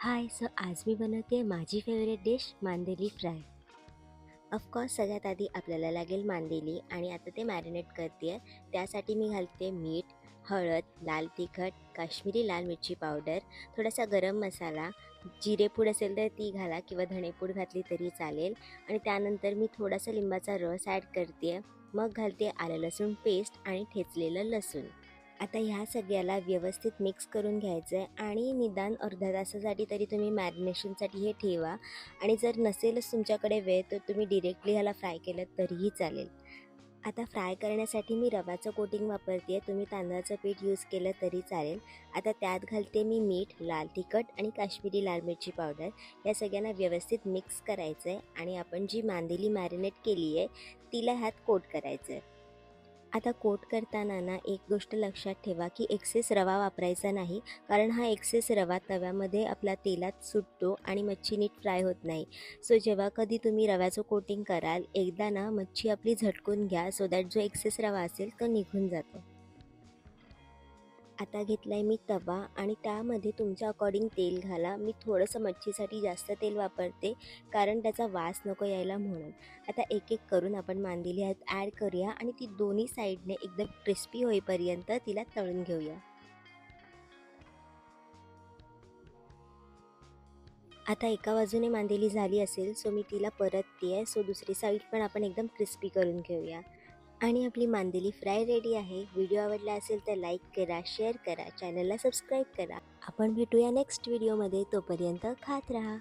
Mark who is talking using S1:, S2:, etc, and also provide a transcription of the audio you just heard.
S1: हाय so आज मी बनवते माझी फेवरेट डिश मांदेली फ्राय ऑफकोर्स सगळ्यात आधी आपल्याला लागेल मांदेली आणि आता ते मॅरिनेट करते आहे त्यासाठी मी घालते मीठ हळद लाल तिखट काश्मीरी लाल मिरची पावडर थोडासा गरम मसाला. जिरेपूड असेल तर ती घाला किंवा धणेपूड घातली तरी चालेल. आणि त्यानंतर मी थोडासा लिंबाचा रस ॲड करते मग घालते आलं लसूण पेस्ट आणि ठेचलेलं लसूण. आता ह्या सगळ्याला व्यवस्थित मिक्स करून घ्यायचं आहे आणि निदान अर्ध्या तासासाठी तरी तुम्ही मॅरिनेशनसाठी हे ठेवा. आणि जर नसेलच तुमच्याकडे वेळ तर तुम्ही डिरेक्टली ह्याला फ्राय केलं तरीही चालेल. आता फ्राय करण्यासाठी मी रव्याचं कोटिंग वापरते तुम्ही तांदळाचं पीठ यूज केलं तरी चालेल. आता त्यात घालते मी मीठ लाल तिखट आणि काश्मीरी लाल मिरची पावडर या सगळ्यांना व्यवस्थित मिक्स करायचं आहे आणि आपण जी मांदेली मॅरिनेट केली आहे तिला ह्यात कोट करायचं आहे आता कोट करताना ना एक गोष्ट लक्षात ठेवा की एक्सेस रवा वापरायचा नाही कारण हा एक्सेस रवा तव्यामध्ये आपला तेलात सुटतो आणि मच्छी नीट फ्राय होत नाही. सो जेव्हा कधी तुम्ही रव्याचं कोटिंग कराल एकदा ना मच्छी आपली झटकून घ्या सो दॅट जो एक्सेस रवा असेल तो निघून जातो. आता घेतला आहे मी तवा आणि त्यामध्ये तुमच्या अकॉर्डिंग तेल घाला. मी थोडंसं मच्छीसाठी जास्त तेल वापरते कारण त्याचा वास नको यायला म्हणून. आता एक एक करून आपण मांदेली ह्यात ॲड करूया आणि ती दोन्ही साईडने एकदम क्रिस्पी होईपर्यंत तिला तळून घेऊया. आता एका बाजूने मांदेली झाली असेल सो मी तिला परतते आहे सो दुसरी साईड पण आपण एकदम क्रिस्पी करून घेऊया. आणि आपली मांदेली फ्राय रेडी आहे. व्हिडिओ आवडला असेल तर लाईक करा शेअर करा चॅनलला सबस्क्राईब करा. आपण भेटूया नेक्स्ट व्हिडिओमध्ये. तोपर्यंत खात राहा.